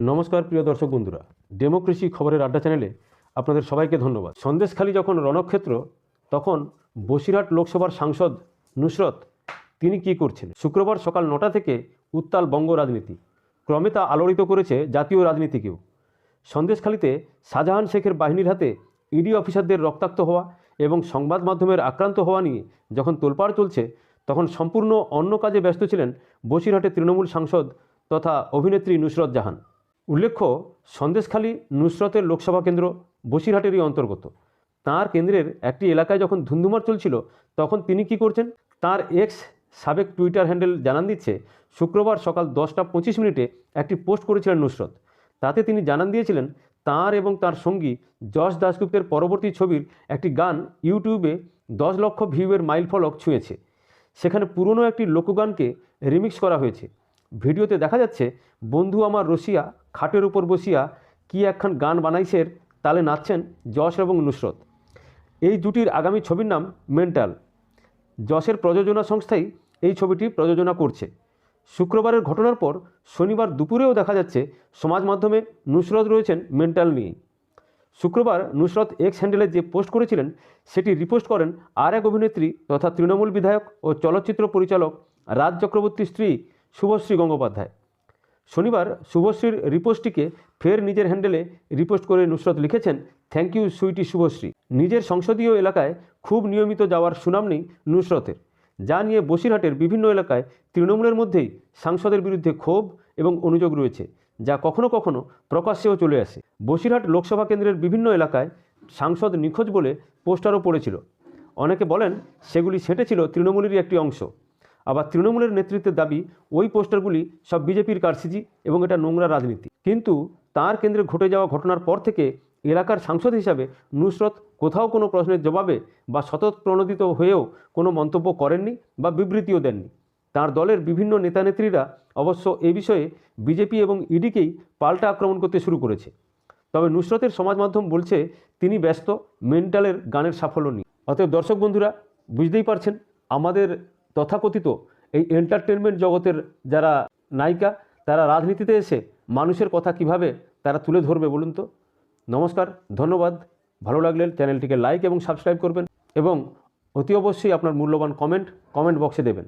নমস্কার প্রিয় দর্শক বন্ধুরা ডেমোক্রেসি খবরের আড্ডা চ্যানেলে আপনাদের সবাইকে ধন্যবাদ। সন্দেশখালী যখন রণক্ষেত্র তখন বসিরহাট লোকসভার সাংসদ নুসরত তিনি কি করছেন? শুক্রবার সকাল নটা থেকে উত্তাল বঙ্গ রাজনীতি। ক্রমে তা আলোড়িত করেছে জাতীয় রাজনীতিকেও। সন্দেশখালীতে শাহজাহান শেখের বাহিনীর হাতে ইডি অফিসারদের রক্তাক্ত হওয়া এবং সংবাদ মাধ্যমের আক্রান্ত হওয়া নিয়ে যখন তোলপাড় চলছে, তখন সম্পূর্ণ অন্য কাজে ব্যস্ত ছিলেন বসিরহাটের তৃণমূল সাংসদ তথা অভিনেত্রী নুসরত জাহান। উল্লেখ্য, সন্দেশখালী নুসরতের লোকসভা কেন্দ্র বসিরহাটেরই অন্তর্গত। তার কেন্দ্রের একটি এলাকায় যখন ধুন্ধুমার চলছিল, তখন তিনি কি করছেন? তার এক্স সাবেক টুইটার হ্যান্ডেল জানান দিচ্ছে, শুক্রবার সকাল দশটা পঁচিশ মিনিটে একটি পোস্ট করেছিলেন নুসরত। তাতে তিনি জানান দিয়েছিলেন তার এবং তার সঙ্গী যশ দাশগুপ্তের পরবর্তী ছবির একটি গান ইউটিউবে দশ লক্ষ ভিউয়ের মাইল ফলক ছুঁয়েছে। সেখানে পুরনো একটি লোকগানকে রিমিক্স করা হয়েছে। ভিডিওতে দেখা যাচ্ছে, বন্ধু আমার রসিয়া, খাটের উপর বসিয়া কি একখান গান বানাইছের তালে নাচছেন যশ এবং নুসরত। এই দুটির আগামী ছবির নাম মেন্টাল। যশের প্রযোজনা সংস্থাই এই ছবিটি প্রযোজনা করছে। শুক্রবারের ঘটনার পর শনিবার দুপুরেও দেখা যাচ্ছে সমাজ মাধ্যমে নুসরত রয়েছেন মেন্টাল নিয়ে। শুক্রবার নুসরত এক্স হ্যান্ডেলে যে পোস্ট করেছিলেন, সেটি রিপোস্ট করেন আর এক অভিনেত্রী তথা তৃণমূল বিধায়ক ও চলচ্চিত্র পরিচালক রাজ চক্রবর্তীর স্ত্রী শুভশ্রী গঙ্গোপাধ্যায়। শনিবার শুভশ্রীর রিপোস্টটিকে ফের নিজের হ্যান্ডেলে রিপোস্ট করে নুসরত লিখেছেন, থ্যাংক ইউ সুইটি শুভশ্রী। নিজের সংসদীয় এলাকায় খুব নিয়মিত যাওয়ার সুনাম নেই নুসরতের। যা নিয়ে বসিরহাটের বিভিন্ন এলাকায় তৃণমূলের মধ্যেই সাংসদের বিরুদ্ধে ক্ষোভ এবং অনুযোগ রয়েছে, যা কখনো কখনো প্রকাশ্যেও চলে আসে। বসিরহাট লোকসভা কেন্দ্রের বিভিন্ন এলাকায় সাংসদ নিখোঁজ বলে পোস্টারও পড়েছিল। অনেকে বলেন সেগুলি সেঁটেছিল তৃণমূলেরই একটি অংশ। আবার তৃণমূলের নেতৃত্বের দাবি, ওই পোস্টারগুলি সব বিজেপির কারসিজি এবং এটা নোংরা রাজনীতি। কিন্তু তার কেন্দ্রে ঘটে যাওয়া ঘটনার পর থেকে এলাকার সাংসদ হিসাবে নুসরত কোথাও কোনো প্রশ্নের জবাবে বা সতত প্রণোদিত হয়েও কোনো মন্তব্য করেননি বা বিবৃতিও দেননি। তার দলের বিভিন্ন নেতানেত্রীরা অবশ্য এ বিষয়ে বিজেপি এবং ইডিকেই পাল্টা আক্রমণ করতে শুরু করেছে। তবে নুসরতের সমাজ মাধ্যম বলছে, তিনি ব্যস্ত, মেন্টালের গানের সাফল্য নিয়ে। অতএব দর্শক বন্ধুরা, বুঝতেই পারছেন, আমাদের তথাকথিত এই এন্টারটেনমেন্ট জগতের যারা নায়িকা, তারা রাজনীতিতে এসে মানুষের কথা কীভাবে তারা তুলে ধরবে বলুন তো? নমস্কার, ধন্যবাদ। ভালো লাগলে চ্যানেলটিকে লাইক এবং সাবস্ক্রাইব করবেন এবং অতি অবশ্যই আপনার মূল্যবান কমেন্ট কমেন্ট বক্সে দেবেন।